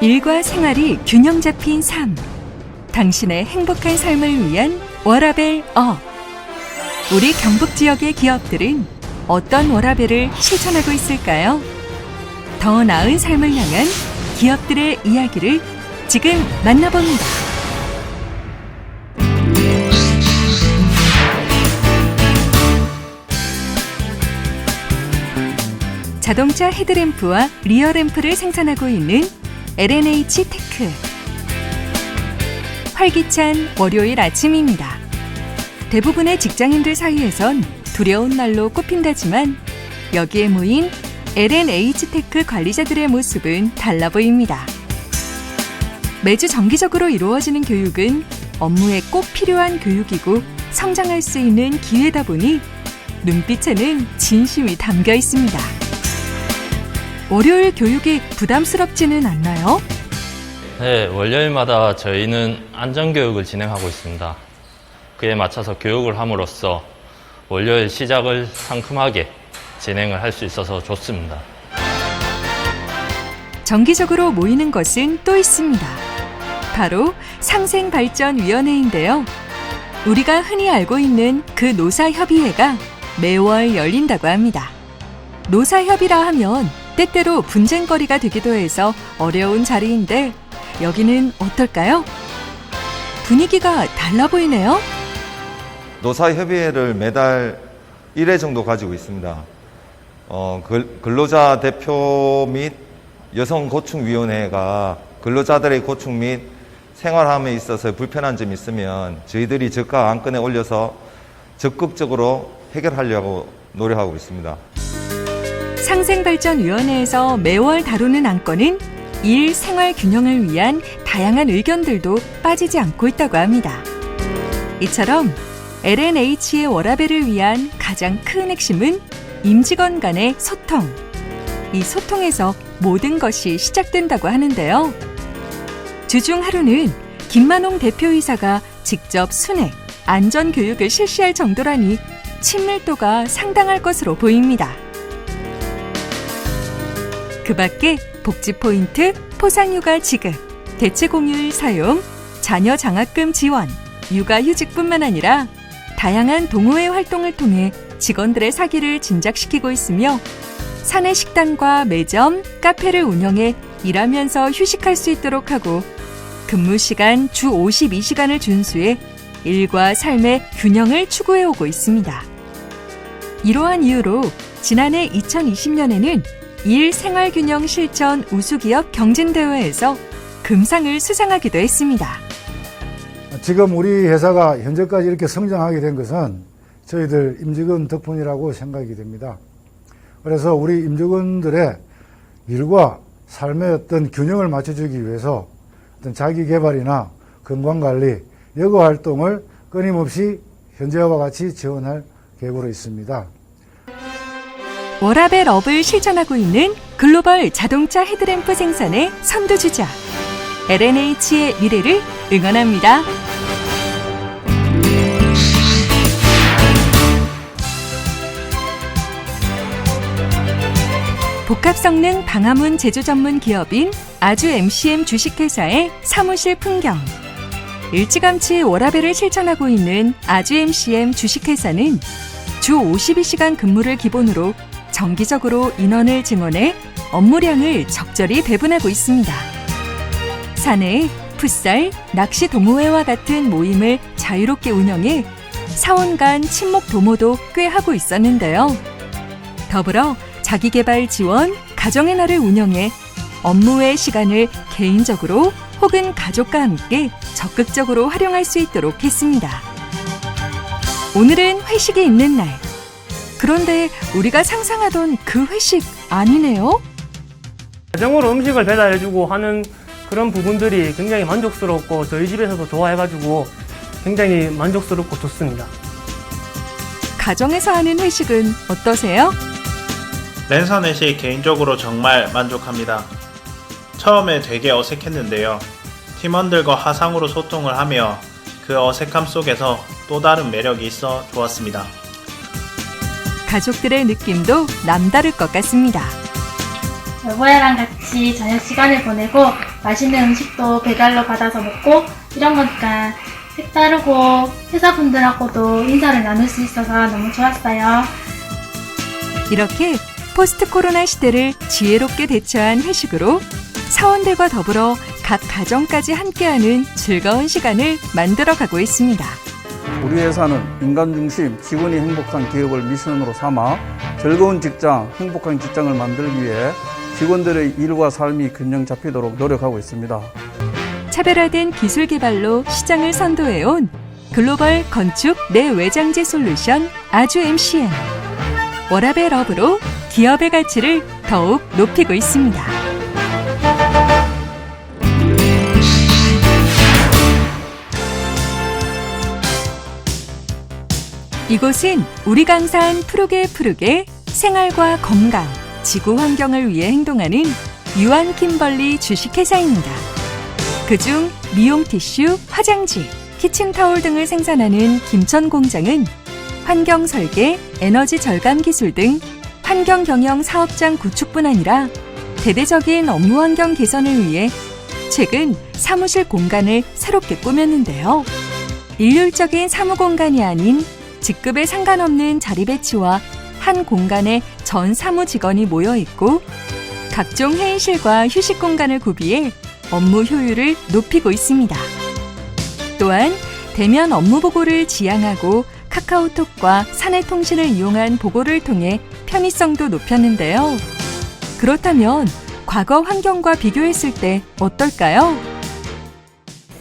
일과 생활이 균형 잡힌 삶. 당신의 행복한 삶을 위한 워라벨 업. 우리 경북 지역의 기업들은 어떤 워라벨을 실천하고 있을까요? 더 나은 삶을 향한 기업들의 이야기를 지금 만나봅니다. 자동차 헤드램프와 리어램프를 생산하고 있는 LNH 테크. 활기찬 월요일 아침입니다. 대부분의 직장인들 사이에선 두려운 날로 꼽힌다지만 여기에 모인 LNH 테크 관리자들의 모습은 달라 보입니다. 매주 정기적으로 이루어지는 교육은 업무에 꼭 필요한 교육이고 성장할 수 있는 기회다 보니 눈빛에는 진심이 담겨 있습니다. 월요일 교육이 부담스럽지는 않나요? 네, 월요일마다 저희는 안전교육을 진행하고 있습니다. 그에 맞춰서 교육을 함으로써 월요일 시작을 상큼하게 진행을 할 수 있어서 좋습니다. 정기적으로 모이는 것은 또 있습니다. 바로 상생발전위원회인데요. 우리가 흔히 알고 있는 그 노사협의회가 매월 열린다고 합니다. 노사협의라 하면 때때로 분쟁거리가 되기도 해서 어려운 자리인데 여기는 어떨까요? 분위기가 달라 보이네요. 노사협의회를 매달 1회 정도 가지고 있습니다. 어, 근- 근로자 대표 및 여성고충위원회가 근로자들의 고충 및 생활함에 있어서 불편한 점이 있으면 저희들이 적가 안건에 올려서 적극적으로 해결하려고 노력하고 있습니다. 상생발전위원회에서 매월 다루는 안건은 일 생활 균형을 위한 다양한 의견들도 빠지지 않고 있다고 합니다. 이처럼 LNH의 워라벨을 위한 가장 큰 핵심은 임직원 간의 소통. 이 소통에서 모든 것이 시작된다고 하는데요. 주중 하루는 김만홍 대표이사가 직접 순회, 안전 교육을 실시할 정도라니 친밀도가 상당할 것으로 보입니다. 그 밖에 복지 포인트, 포상휴가 지급, 대체 공휴일 사용, 자녀 장학금 지원, 육아휴직뿐만 아니라 다양한 동호회 활동을 통해 직원들의 사기를 진작시키고 있으며 사내 식당과 매점, 카페를 운영해 일하면서 휴식할 수 있도록 하고 근무 시간 주 52시간을 준수해 일과 삶의 균형을 추구해 오고 있습니다. 이러한 이유로 지난해 2020년에는 일 생활 균형 실천 우수기업 경진대회에서 금상을 수상하기도 했습니다. 지금 우리 회사가 현재까지 이렇게 성장하게 된 것은 저희들 임직원 덕분이라고 생각이 됩니다. 그래서 우리 임직원들의 일과 삶의 어떤 균형을 맞춰주기 위해서 어떤 자기 개발이나 건강 관리, 여가 활동을 끊임없이 현재와 같이 지원할 계획으로 있습니다. 워라벨 업을 실천하고 있는 글로벌 자동차 헤드램프 생산의 선두주자 LNH의 미래를 응원합니다. 복합성능 방화문 제조 전문 기업인 아주 MCM 주식회사의 사무실 풍경. 일찌감치 워라벨을 실천하고 있는 아주 MCM 주식회사는 주 52시간 근무를 기본으로 정기적으로 인원을 증원해 업무량을 적절히 배분하고 있습니다. 사내 풋살, 낚시 동호회와 같은 모임을 자유롭게 운영해 사원 간 친목 도모도 꽤 하고 있었는데요. 더불어 자기개발 지원, 가정의 날을 운영해 업무의 시간을 개인적으로 혹은 가족과 함께 적극적으로 활용할 수 있도록 했습니다. 오늘은 회식이 있는 날. 그런데 우리가 상상하던 그 회식 아니네요? 가정으로 음식을 배달해주고 하는 그런 부분들이 굉장히 만족스럽고 저희 집에서도 좋아해가지고 굉장히 만족스럽고 좋습니다. 가정에서 하는 회식은 어떠세요? 랜선넷이 개인적으로 정말 만족합니다. 처음에 되게 어색했는데요. 팀원들과 화상으로 소통을 하며 그 어색함 속에서 또 다른 매력이 있어 좋았습니다. 가족들의 느낌도 남다를 것 같습니다. 여보야랑 같이 저녁 시간을 보내고 맛있는 음식도 배달로 받아서 먹고 이런 거니까 색다르고 회사분들하고도 인사를 나눌 수 있어서 너무 좋았어요. 이렇게 포스트 코로나 시대를 지혜롭게 대처한 회식으로 사원들과 더불어 각 가정까지 함께하는 즐거운 시간을 만들어가고 있습니다. 우리 회사는 인간 중심, 직원이 행복한 기업을 미션으로 삼아 즐거운 직장, 행복한 직장을 만들기 위해 직원들의 일과 삶이 균형 잡히도록 노력하고 있습니다. 차별화된 기술 개발로 시장을 선도해온 글로벌 건축 내외장재 솔루션 아주 MCM. 워라벨 업으로 기업의 가치를 더욱 높이고 있습니다. 이곳은 우리 강산 푸르게 푸르게 생활과 건강, 지구 환경을 위해 행동하는 유한 킴벌리 주식회사입니다. 그중 미용 티슈, 화장지, 키친타올 등을 생산하는 김천 공장은 환경 설계, 에너지 절감 기술 등 환경 경영 사업장 구축뿐 아니라 대대적인 업무 환경 개선을 위해 최근 사무실 공간을 새롭게 꾸몄는데요. 일률적인 사무 공간이 아닌 직급에 상관없는 자리 배치와 한 공간에 전 사무 직원이 모여 있고 각종 회의실과 휴식 공간을 구비해 업무 효율을 높이고 있습니다. 또한 대면 업무 보고를 지향하고 카카오톡과 사내 통신을 이용한 보고를 통해 편의성도 높였는데요. 그렇다면 과거 환경과 비교했을 때 어떨까요?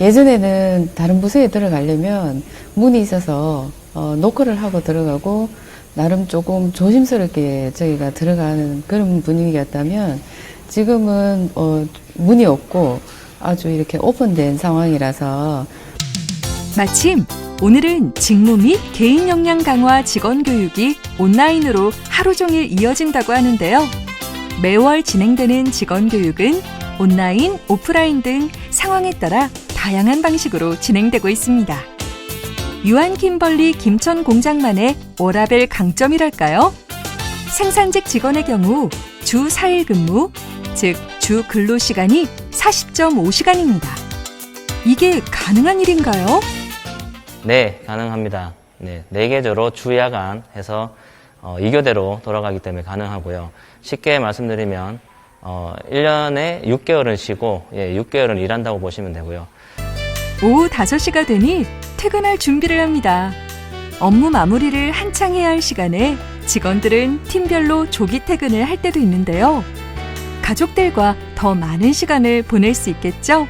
예전에는 다른 부서에 들어가려면 문이 있어서 어, 노크를 하고 들어가고 나름 조금 조심스럽게 저희가 들어가는 그런 분위기였다면 지금은 어, 문이 없고 아주 이렇게 오픈된 상황이라서 마침 오늘은 직무 및 개인 역량 강화 직원 교육이 온라인으로 하루 종일 이어진다고 하는데요. 매월 진행되는 직원 교육은 온라인, 오프라인 등 상황에 따라 다양한 방식으로 진행되고 있습니다. 유한 킴벌리 김천 공장만의 워라벨 강점이랄까요? 생산직 직원의 경우 주 4일 근무, 즉 주 근로 시간이 40.5시간입니다. 이게 가능한 일인가요? 네, 가능합니다. 네, 네 계조로 주야간 해서 어, 2교대로 돌아가기 때문에 가능하고요. 쉽게 말씀드리면 어, 1년에 6개월은 쉬고 예, 6개월은 일한다고 보시면 되고요. 오후 5시가 되니 퇴근할 준비를 합니다. 업무 마무리를 한창 해야 할 시간에 직원들은 팀별로 조기 퇴근을 할 때도 있는데요. 가족들과 더 많은 시간을 보낼 수 있겠죠?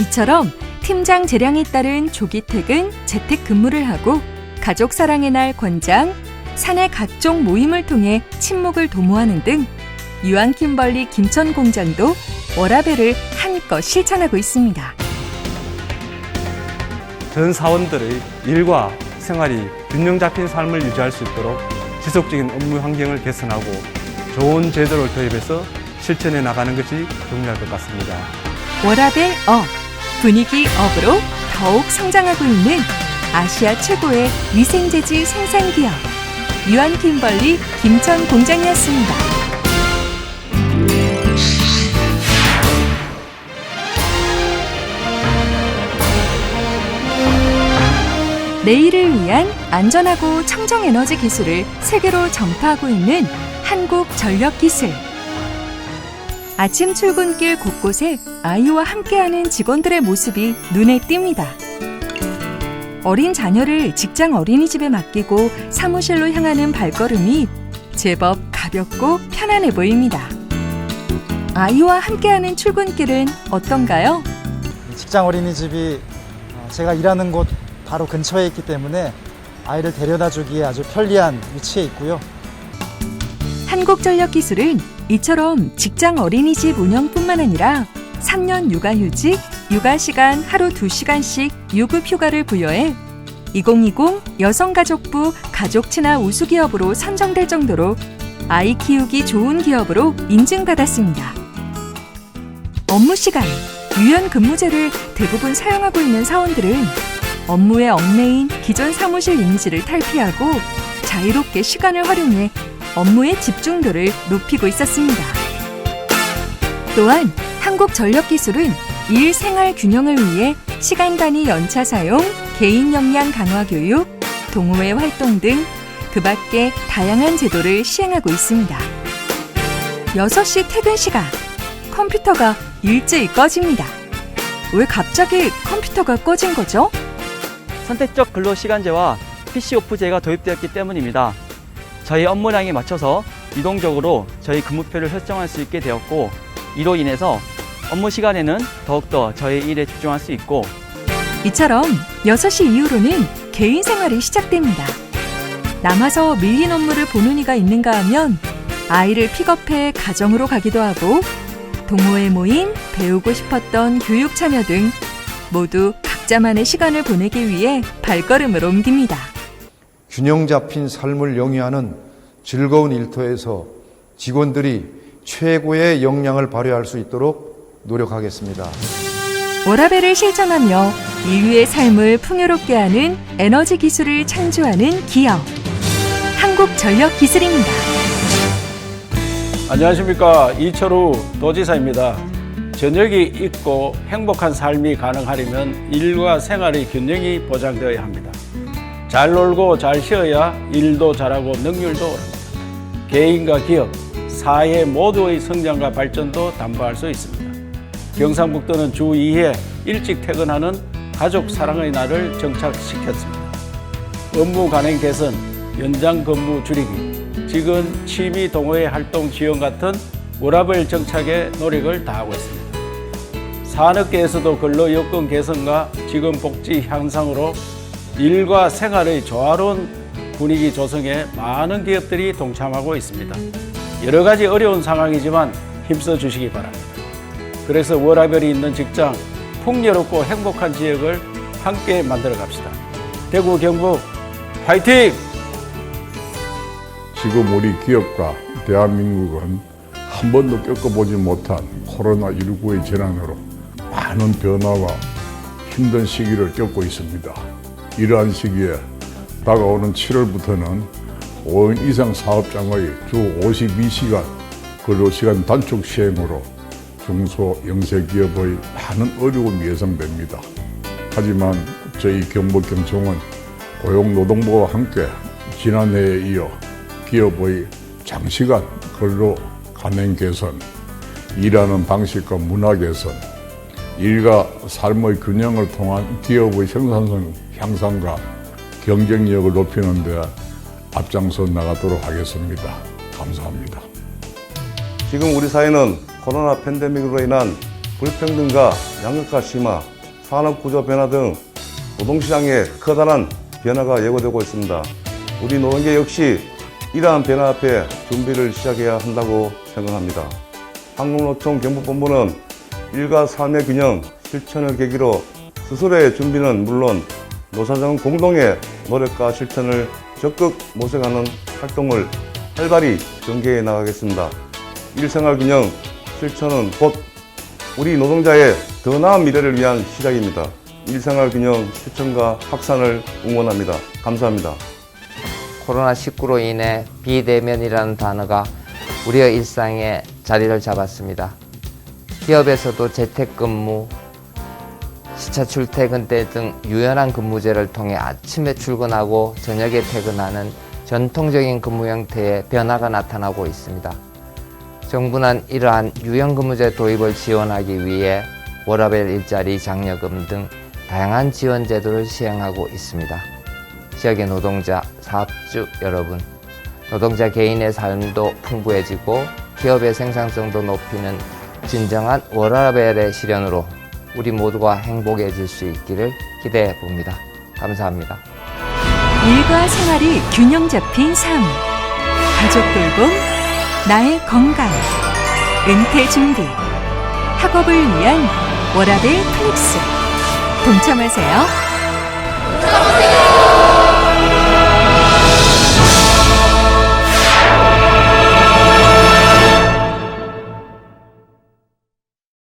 이처럼 팀장 재량에 따른 조기 퇴근, 재택 근무를 하고 가족 사랑의 날 권장, 사내 각종 모임을 통해 친목을 도모하는 등 유한 킴벌리 김천 공장도 워라벨을 한껏 실천하고 있습니다. 전 사원들의 일과 생활이 균형 잡힌 삶을 유지할 수 있도록 지속적인 업무 환경을 개선하고 좋은 제도를 도입해서 실천해 나가는 것이 중요할 것 같습니다. 워라벨 업, 분위기 업으로 더욱 성장하고 있는 아시아 최고의 위생재질 생산기업 유한 킴벌리 김천 공장이었습니다. 내일을 위한 안전하고 청정 에너지 기술을 세계로 전파하고 있는 한국전력기술. 아침 출근길 곳곳에 아이와 함께하는 직원들의 모습이 눈에 띕니다. 어린 자녀를 직장 어린이집에 맡기고 사무실로 향하는 발걸음이 제법 가볍고 편안해 보입니다. 아이와 함께하는 출근길은 어떤가요? 직장 어린이집이 어, 제가 일하는 곳 바로 근처에 있기 때문에 아이를 데려다 주기에 아주 편리한 위치에 있고요. 한국전력기술은 이처럼 직장 어린이집 운영뿐만 아니라 3년 육아휴직, 육아시간 하루 2시간씩 유급 휴가를 부여해 2020 여성가족부 가족친화 우수기업으로 선정될 정도로 아이 키우기 좋은 기업으로 인증받았습니다. 업무 시간, 유연 근무제를 대부분 사용하고 있는 사원들은 업무에 얽매인 기존 사무실 이미지를 탈피하고 자유롭게 시간을 활용해 업무의 집중도를 높이고 있었습니다. 또한 한국전력기술은 일 생활 균형을 위해 시간 단위 연차 사용, 개인 역량 강화 교육, 동호회 활동 등 그 밖에 다양한 제도를 시행하고 있습니다. 6시 퇴근 시간, 컴퓨터가 일제히 꺼집니다. 왜 갑자기 컴퓨터가 꺼진 거죠? 선택적 근로 시간제와 PC 오프제가 도입되었기 때문입니다. 저희 업무량에 맞춰서 유동적으로 저희 근무표를 설정할 수 있게 되었고 이로 인해서 업무 시간에는 더욱더 저희 일에 집중할 수 있고 이처럼 6시 이후로는 개인 생활이 시작됩니다. 남아서 밀린 업무를 보는 이가 있는가 하면 아이를 픽업해 가정으로 가기도 하고 동호회 모임, 배우고 싶었던 교육 참여 등 모두 각자만의 시간을 보내기 위해 발걸음을 옮깁니다. 균형 잡힌 삶을 영위하는 즐거운 일터에서 직원들이 최고의 역량을 발휘할 수 있도록 노력하겠습니다. 워라벨을 실천하며 인류의 삶을 풍요롭게 하는 에너지 기술을 창조하는 기업. 한국전력기술입니다. 안녕하십니까 이철우 도지사입니다. 저녁이 있고 행복한 삶이 가능하려면 일과 생활의 균형이 보장되어야 합니다. 잘 놀고 잘 쉬어야 일도 잘하고 능률도 오릅니다. 개인과 기업, 사회 모두의 성장과 발전도 담보할 수 있습니다. 경상북도는 주 2회 일찍 퇴근하는 가족 사랑의 날을 정착시켰습니다. 업무 간행 개선, 연장 근무 줄이기, 직원 취미 동호회 활동 지원 같은 워라벨 정착에 노력을 다하고 있습니다. 산업계에서도 근로 여건 개선과 직원 복지 향상으로 일과 생활의 조화로운 분위기 조성에 많은 기업들이 동참하고 있습니다. 여러 가지 어려운 상황이지만 힘써 주시기 바랍니다. 그래서 워라벨이 있는 직장, 풍요롭고 행복한 지역을 함께 만들어 갑시다. 대구 경북 화이팅! 지금 우리 기업과 대한민국은 한 번도 겪어보지 못한 코로나19의 재난으로 많은 변화와 힘든 시기를 겪고 있습니다. 이러한 시기에 다가오는 7월부터는 5인 이상 사업장의 주 52시간 근로시간 단축 시행으로 중소 영세기업의 많은 어려움이 예상됩니다. 하지만 저희 경북경청은 고용노동부와 함께 지난해에 이어 기업의 장시간 근로 간행 개선, 일하는 방식과 문화 개선, 일과 삶의 균형을 통한 기업의 생산성 향상과 경쟁력을 높이는 데 앞장서 나가도록 하겠습니다. 감사합니다. 지금 우리 사회는 코로나 팬데믹으로 인한 불평등과 양극화 심화, 산업 구조 변화 등 노동시장에 커다란 변화가 예고되고 있습니다. 우리 노동계 역시 이러한 변화 앞에 준비를 시작해야 한다고 생각합니다. 한국노총 경북본부는 일과 삶의 균형 실천을 계기로 스스로의 준비는 물론 노사정 공동의 노력과 실천을 적극 모색하는 활동을 활발히 전개해 나가겠습니다. 일생활 균형 실천은 곧 우리 노동자의 더 나은 미래를 위한 시작입니다. 일생활 균형 실천과 확산을 응원합니다. 감사합니다. 코로나19로 인해 비대면이라는 단어가 우리의 일상에 자리를 잡았습니다. 기업에서도 재택근무, 시차 출퇴근 때 등 유연한 근무제를 통해 아침에 출근하고 저녁에 퇴근하는 전통적인 근무 형태의 변화가 나타나고 있습니다. 정부는 이러한 유연 근무제 도입을 지원하기 위해 워라벨 일자리 장려금 등 다양한 지원 제도를 시행하고 있습니다. 지역의 노동자, 사업주 여러분, 노동자 개인의 삶도 풍부해지고 기업의 생산성도 높이는 진정한 워라벨의 실현으로 우리 모두가 행복해질 수 있기를 기대해 봅니다. 감사합니다. 일과 생활이 균형 잡힌 삶. 가족 돌봄, 나의 건강, 은퇴 준비, 학업을 위한 워라벨 플렉스. 동참하세요.